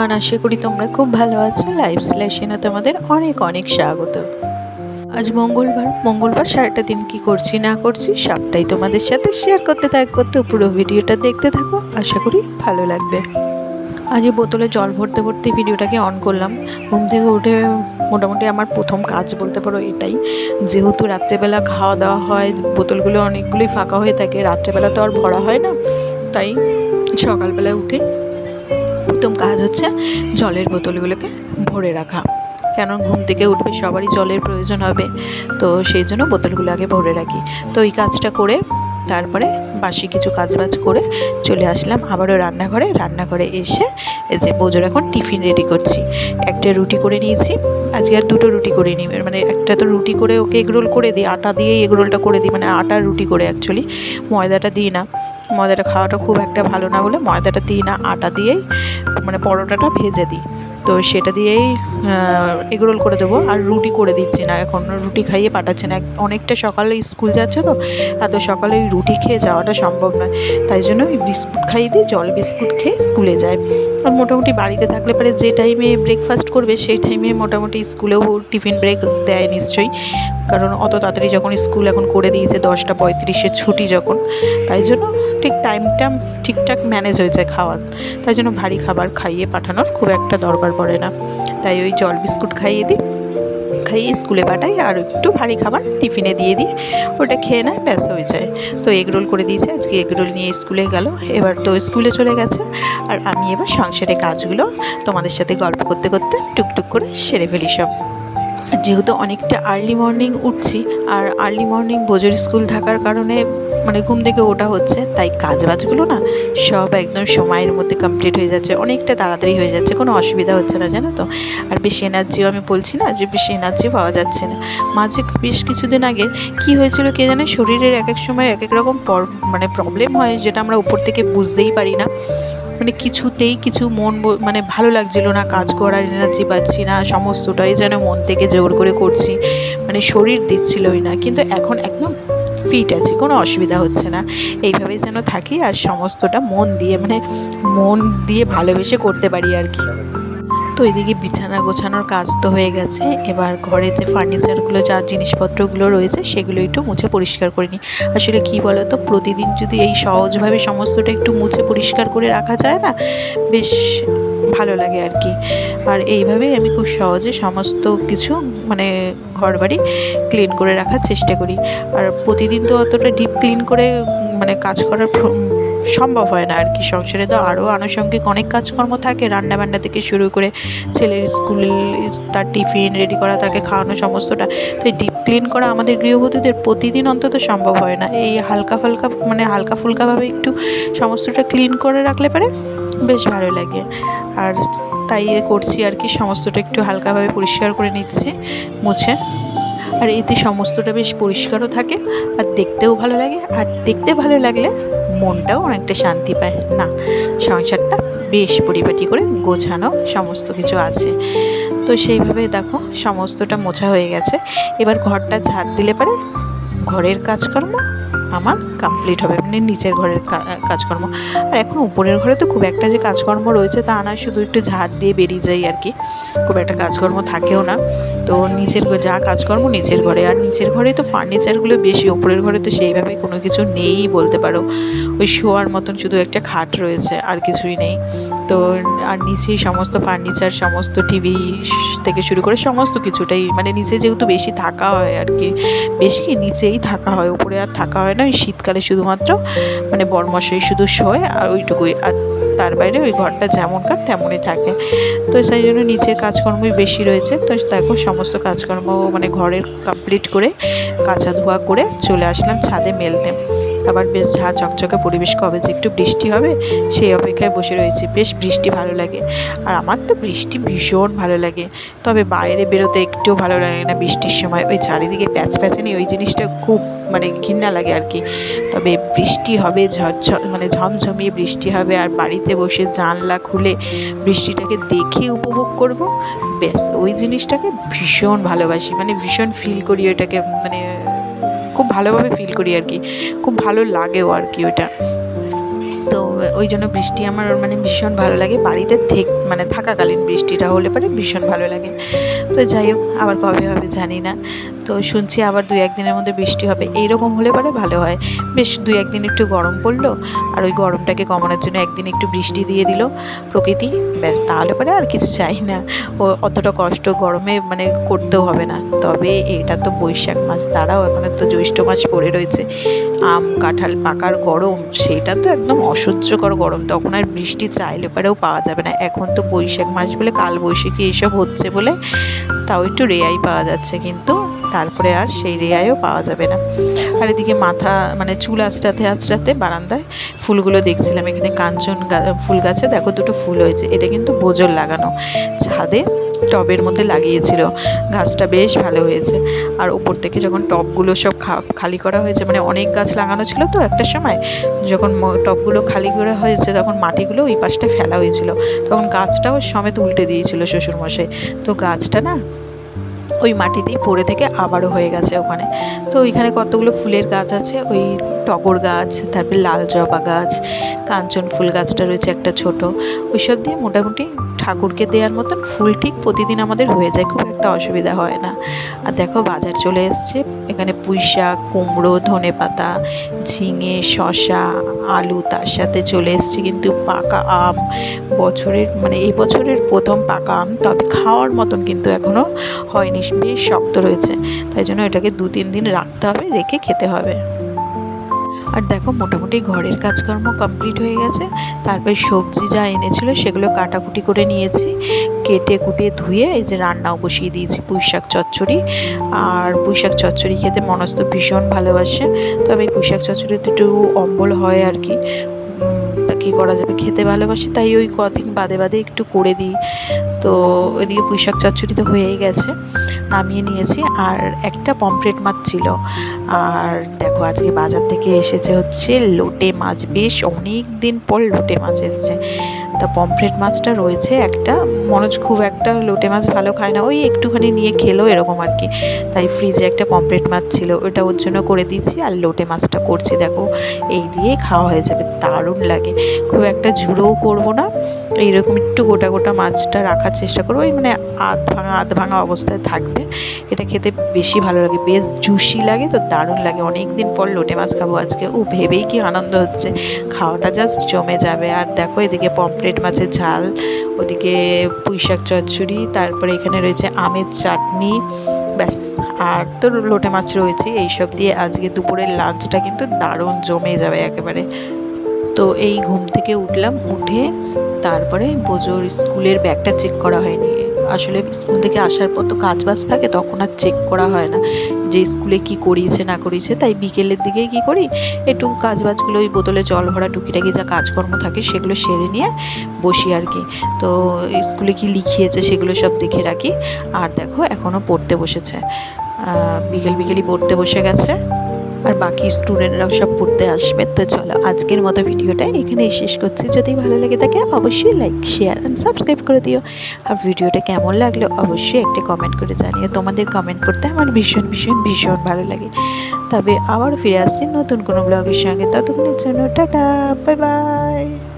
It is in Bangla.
এভরিওয়ান আশা করি তোমরা খুব ভালো আছো। লাইভ স্লেশনে তোমাদের অনেক অনেক স্বাগত। আজ মঙ্গলবার মঙ্গলবার সারাটা দিন কি করছি, না করছি, সবটাই তোমাদের সাথে শেয়ার করতে থাকব। তো পুরো ভিডিওটা দেখতে থাকো, আশা করি ভালো লাগবে। আজ বোতলে জল ভরতে ভরতে ভিডিওটাকে অন করলাম। ঘুম থেকে উঠে মোটামুটি আমার প্রথম কাজ বলতে পারো এটাই। যেহেতু রাত্রেবেলা খাওয়া দাওয়া হয়, বোতলগুলো অনেকগুলোই ফাঁকা হয়ে থাকে, রাত্রেবেলা তো আর ভরা হয় না। তাই সকালবেলা উঠে প্রথম কাজ হচ্ছে জলের বোতলগুলোকে ভরে রাখা। কেন? ঘুম থেকে উঠবে, সবারই জলের প্রয়োজন হবে। তো সেই জন্য বোতলগুলো আগে ভরে রাখি। তো এই কাজটা করে তারপরে বাসি কিছু কাজবাজ করে চলে আসলাম আবারও রান্নাঘরে। রান্নাঘরে এসে এই যে বোজোর এখন টিফিন রেডি করছি। একটা রুটি করে নিয়েছি। আজকে আর দুটো রুটি করে নিই মানে একটা তো রুটি করে ওকে এগরোল করে দিই। আটা দিয়েই এগরোলটা করে দিই। মানে আটার রুটি করে অ্যাকচুয়ালি ময়দাটা দিই না। ময়দাটা খাওয়াটা খুব একটা ভালো না বলে ময়দাটা দিই না, আটা দিয়েই মানে পরোটাটা ভেজে দিই। তো সেটা দিয়েই এগরোল করে দেবো। আর রুটি করে দিচ্ছি না এখন। রুটি খাইয়ে পাঠাচ্ছে না। অনেকটা সকালে স্কুল যাচ্ছে তো, এত সকালে রুটি খেয়ে যাওয়াটা সম্ভব নয়। তাই জন্য বিস্কুট খাইয়ে দিই, জল বিস্কুট খেয়ে স্কুলে যায় আর মোটামুটি বাড়িতে থাকলে পরে যে টাইমে ব্রেকফাস্ট করবে, সেই টাইমে মোটামুটি স্কুলেও টিফিন ব্রেক দেয় নিশ্চয়ই। কারণ অত তাড়াতাড়ি যখন স্কুল এখন করে দিয়েছে, দশটা পঁয়ত্রিশে ছুটি যখন, তাই জন্য ঠিক টাইমটা ঠিকঠাক ম্যানেজ হয়ে যায় খাওয়ার। তাই জন্য ভারী খাবার খাইয়ে পাঠানোর খুব একটা দরকার পড়ে না। তাই ওই জল বিস্কুট খাইয়ে দিই। খাইয়ে স্কুলে পাঠাই আর একটু ভারী খাবার টিফিনে দিয়ে দিই। ওটা খেয়ে নেয়, ব্যাস হয়ে যায়। তো এগরোল করে দিয়েছে। আজকে এগরোল নিয়ে স্কুলে গেল। এবার তো স্কুলে চলে গেছে। আর আমি এবার সংসারের কাজগুলো তোমাদের সাথে গল্প করতে করতে টুকটুক করে সেরে ফেলি সব। যেহেতু অনেকটা আর্লি মর্নিং উঠছি, আর আর্লি মর্নিং বোজোর স্কুল থাকার কারণে মানে ঘুম থেকে ওটা হচ্ছে, তাই কাজ বাজগুলো না সব একদম সময়ের মধ্যে কমপ্লিট হয়ে যাচ্ছে, অনেকটা তাড়াতাড়ি হয়ে যাচ্ছে, কোনো অসুবিধা হচ্ছে না, জানো তো? আর বেশি এনার্জিও আমি বলছি না যে বেশি এনার্জি পাওয়া যাচ্ছে না। মাঝে বেশ কিছুদিন আগে কি হয়েছিল কে জানে, শরীরের এক এক সময় এক এক রকম মানে প্রবলেম হয় যেটা আমরা উপর থেকে বুঝতেই পারি না। মানে কিছুতেই কিছু মন মানে ভালো লাগছিল না, কাজ করার এনার্জি পাচ্ছি না, সমস্তটাই যেন মন থেকে জোর করে করছি মানে শরীর দিচ্ছিলই না। কিন্তু এখন একদম ফিট আছি, কোনো অসুবিধা হচ্ছে না। এইভাবেই যেন থাকি আর সমস্তটা মন দিয়ে মানে মন দিয়ে ভালোবেসে করতে পারি আর কি। তো এদিকে বিছানা গোছানোর কাজ তো হয়ে গেছে, এবার ঘরে যে ফার্নিচারগুলো যা জিনিসপত্রগুলো রয়েছে, সেগুলো একটু মুছে পরিষ্কার করে নিই। আসলে কি বলো তো প্রতিদিন যদি এই সহজভাবে সমস্তটা একটু মুছে পরিষ্কার করে রাখা যায় না, বেশ ভালো লাগে আর কি আর এইভাবেই আমি খুব সহজে সমস্ত কিছু মানে ঘর বাড়ি ক্লিন করে রাখার চেষ্টা করি। আর প্রতিদিন তো অতটা ডিপ ক্লিন করে মানে কাজ করার সম্ভব হয় না আর কি সংসারে তো আরও আনুষঙ্গিক অনেক কাজকর্ম থাকে। রান্নাবান্না থেকে শুরু করে ছেলের স্কুল তার টিফিন রেডি করা, তাকে খাওয়ানো সমস্তটা। তো এই ডিপ ক্লিন করা আমাদের গৃহবধূদের প্রতিদিন অন্তত সম্ভব হয় না। এই হালকা ফালকা মানে হালকা ফুলকাভাবে একটু সমস্তটা ক্লিন করে রাখলে পারে বেশ ভালো লাগে। আর তাই করছি আর কি, সমস্তটা একটু হালকাভাবে পরিষ্কার করে নিচ্ছি, মুছে। আর এতে সমস্তটা বেশ পরিষ্কারও থাকে আর দেখতেও ভালো লাগে। আর দেখতে ভালো লাগলে মনটাও অনেকটা শান্তি পায়। না, সংসারটা বেশ পরিপাটি করে গোছানো সমস্ত কিছু আছে। তো সেইভাবে দেখো সমস্তটা মোছা হয়ে গেছে। এবার ঘরটা ঝাড় দিলে পারে ঘরের কাজকর্ম আমার কমপ্লিট হবে মানে নিচের ঘরের কাজকর্ম। আর এখন উপরের ঘরে তো খুব একটা যে কাজকর্ম রয়েছে তা না, শুধু একটু ঝাড় দিয়ে বেরিয়ে যাই আর কি। খুব একটা কাজকর্ম থাকেও না। তো নিচের যা কাজকর্ম নিচের ঘরে, আর নিচের ঘরে তো ফার্নিচারগুলো বেশি ওপরের ঘরে তো সেইভাবে কোনো কিছু নেই বলতে পারো। ওই শোয়ার মতন শুধু একটা খাট রয়েছে, আর কিছুই নেই। তো আর নিচেই সমস্ত ফার্নিচার সমস্ত টিভি থেকে শুরু করে সমস্ত কিছুটাই মানে নিচে যেহেতু বেশি থাকা হয় আর কি, বেশি নিচেই থাকা হয়, উপরে আর থাকা হয় না, ওই শীতকালে শুধুমাত্র মানে বরমশাই শুধু শোয় আর ওইটুকুই। আর তার বাইরে ওই ঘরটা যেমনকার তেমনই থাকে। তো সেই জন্য নিচের কাজকর্মই বেশি রয়েছে। তো দেখো সমস্ত কাজকর্ম মানে ঘরের কমপ্লিট করে কাঁচা ধোয়া করে চলে আসলাম ছাদে মেলতে। আবার বেশ ঝা চকচকে পরিবেশ কবে যে একটু বৃষ্টি হবে, সেই অপেক্ষায় বসে রয়েছি। বেশ বৃষ্টি ভালো লাগে। আর আমার তো বৃষ্টি ভীষণ ভালো লাগে। তবে বাইরে বেরোতে একটুও ভালো লাগে না বৃষ্টির সময়। ওই চারিদিকে প্যাচ প্যাচানি ওই জিনিসটা খুব মানে ঘৃণা লাগে আর কি। তবে বৃষ্টি হবে ঝরঝর মানে ঝমঝমিয়ে বৃষ্টি হবে আর বাড়িতে বসে জানলা খুলে বৃষ্টিটাকে দেখে উপভোগ করব, ব্যাস ওই জিনিসটাকে ভীষণ ভালোবাসি। মানে ভীষণ ফিল করি ওটাকে মানে খুব ভালোভাবে ফিল করি আর কি। খুব ভালো লাগেও আর কি ওটা তো ওই জন্য বৃষ্টি আমার মানে ভীষণ ভালো লাগে। বাড়িতে থেক মানে থাকাকালীন বৃষ্টিটা হলে পরে ভীষণ ভালো লাগে। তো যাই হোক, আবার কবে হবে জানি না। তো শুনছি আবার দু একদিনের মধ্যে বৃষ্টি হবে। এইরকম হলে পরে ভালো হয়। বেশ দু একদিন একটু গরম পড়ল আর ওই গরমটাকে কমানোর জন্য একদিন একটু বৃষ্টি দিয়ে দিল। প্রকৃতি, ব্যাস তাহলে পরে আর কিছু চাই না। ও অতটা কষ্ট গরমে মানে করতেও হবে না। তবে এটা তো বৈশাখ মাস দাঁড়াও এখন তো জ্যৈষ্ঠ মাস পড়ে রয়েছে। আম, কাঁঠাল পাকার গরম, সেটা তো একদম অসহ্যকর গরম। তখন আর বৃষ্টি চাইলে পরেও পাওয়া যাবে না। এখন তো বৈশাখ মাস বলে কাল বৈশাখী এইসব হচ্ছে বলে তাও একটু রেয়াই পাওয়া যাচ্ছে কিন্তু তারপরে আর সেই রেয়াইও পাওয়া যাবে না। আর এদিকে মাথা মানে চুল আঁচড়াতে আঁচড়াতে বারান্দায় ফুলগুলো দেখছিলাম। এখানে কাঞ্চন ফুল গাছে দেখো দুটো ফুল হয়েছে। এটা কিন্তু বোজল লাগানো। ছাদে টবের মধ্যে লাগিয়েছিল। গাছটা বেশ ভালো হয়েছে। আর ওপর থেকে যখন টবগুলো সব খালি করা হয়েছে মানে অনেক গাছ লাগানো ছিল তো একটা সময়, যখন টবগুলো খালি করা হয়েছে, তখন মাটিগুলো ওই পাশটা ফেলা হয়েছিল। তখন গাছটাও সমেত উল্টে দিয়েছিল শ্বশুরমশাই। তো গাছটা না, ওই মাটিতেই পড়ে থেকে আবারও হয়ে গেছে ওখানে। তো ওইখানে কতগুলো ফুলের গাছ আছে? ওই টগর গাছ, তারপরে লাল জবা গাছ, কাঞ্চন ফুল গাছটা রয়েছে একটা ছোট। ওইসব দিয়ে মোটামুটি ঠাকুরকে দেওয়ার মতন ফুল ঠিক প্রতিদিন আমাদের হয়ে যায়, খুব একটা অসুবিধা হয় না। আর দেখো বাজার চলে এসছে, এখানে পুঁই শাক, কুমড়ো, ধনে পাতা, ঝিঙে শশা আলু তার সাথে চলে এসছে কিন্তু পাকা আম। বছরের মানে এই বছরের প্রথম পাকা আম, তবে খাওয়ার মতন কিন্তু এখনও হয়নি, বেশ শক্ত রয়েছে। তাই জন্য এটাকে দু তিন দিন রাখতে হবে, রেখে খেতে হবে। আর দেখো মোটামুটি ঘরের কাজকর্ম কমপ্লিট হয়ে গেছে। তারপর সবজি যা এনেছিল সেগুলো কাটাকুটি করে নিয়েছি। কেটে কুটে ধুয়ে এই যে রান্নাও বসিয়ে দিয়েছি পুঁই শাক চচ্চড়ি। আর পুঁই শাক চচ্চড়ি খেতে মনস্ত ভীষণ ভালোবাসে। তবে এই চচ্চড়িতে একটু অম্বল হয় আর কি। কী করা যাবে? খেতে ভালোবাসি, তাই ওই কদিন বাদে বাদে একটু করে দিই। তো ওইদিকে পুঁই শাক চচ্চড়ি তো হয়েই গেছে, নামিয়ে নিয়েছি। আর একটা পমফ্রেট মাছ ছিল। আর দেখো, আজকে বাজার থেকে এসেছে হচ্ছে লোটে মাছ। বেশ অনেক দিন পর লোটে মাছ এসছে। তা পমফ্রেট মাছটা রয়েছে, একটা মনোজ খুব একটা লোটে মাছ ভালো খায় না, ওই একটুখানি নিয়ে খেলো এরকম আর কি। তাই ফ্রিজে একটা পমফ্রেট মাছ ছিল ওটা ওর জন্য করে দিয়েছি আর লোটে মাছটা করছি, দেখো এই দিয়ে খাওয়া হয়ে যাবে, দারুণ লাগে। খুব একটা ঝুড়োও করব না, এইরকম একটু গোটা গোটা মাছটা রাখার চেষ্টা করব ওই মানে আধ ভাঙা আধ ভাঙা অবস্থায় থাকবে। এটা খেতে বেশি ভালো লাগে, বেশ জুসি লাগে তো দারুণ লাগে অনেক দিন পর লোটে মাছ খাব আজকে। ও ভেবেই কি আনন্দ হচ্ছে, খাওয়াটা জাস্ট জমে যাবে। আর দেখো এদিকে পমফ্রেট মাছের ঝাল, ওদিকে পুঁইশাক চচ্চড়ি, তারপরে এখানে রয়েছে আমের চাটনি, ব্যাস। আর তো লোটে মাছ রয়েছে, এইসব দিয়ে আজকে দুপুরের লাঞ্চটা কিন্তু দারুণ জমে যাবে একেবারে। তো এই ঘুম থেকে উঠলাম, উঠে তারপরে বোজোর স্কুলের ব্যাগটা চেক করা হয়নি। আসলে স্কুল থেকে আসার পর তো কাজ বাজ থাকে, তখন আর চেক করা হয় না যে স্কুলে কি করিয়েছে, না করিয়েছে। তাই বিকেলের দিকেই কি করি? একটু কাজ বাজগুলো ওই বোতলে জল ভরা টুকিটাকি যা কাজকর্ম থাকে সেগুলো সেরে নিয়ে বসি আর কি। তো স্কুলে কি লিখিয়েছে সেগুলো সব দেখে রাখি। আর দেখো এখনও পড়তে বসেছে। বিকেল বিকেলই পড়তে বসে গেছে। আর বাকি স্টুডেন্টরাও সব পড়তে আসবে। তো চলো, আজকের মতো ভিডিওটা এখানেই শেষ করছি। যদি ভালো লাগে থাকে, অবশ্যই লাইক শেয়ার অ্যান্ড সাবস্ক্রাইব করে দিও। আর ভিডিওটা কেমন লাগল, অবশ্যই একটা কমেন্ট করে জানিও। তোমাদের কমেন্ট করতে আমার ভীষণ ভীষণ ভীষণ ভালো লাগে। তবে আবার ফিরে আসছি নতুন কোনো ব্লগের সঙ্গে। ততক্ষণের জন্য টাটা বাই বাই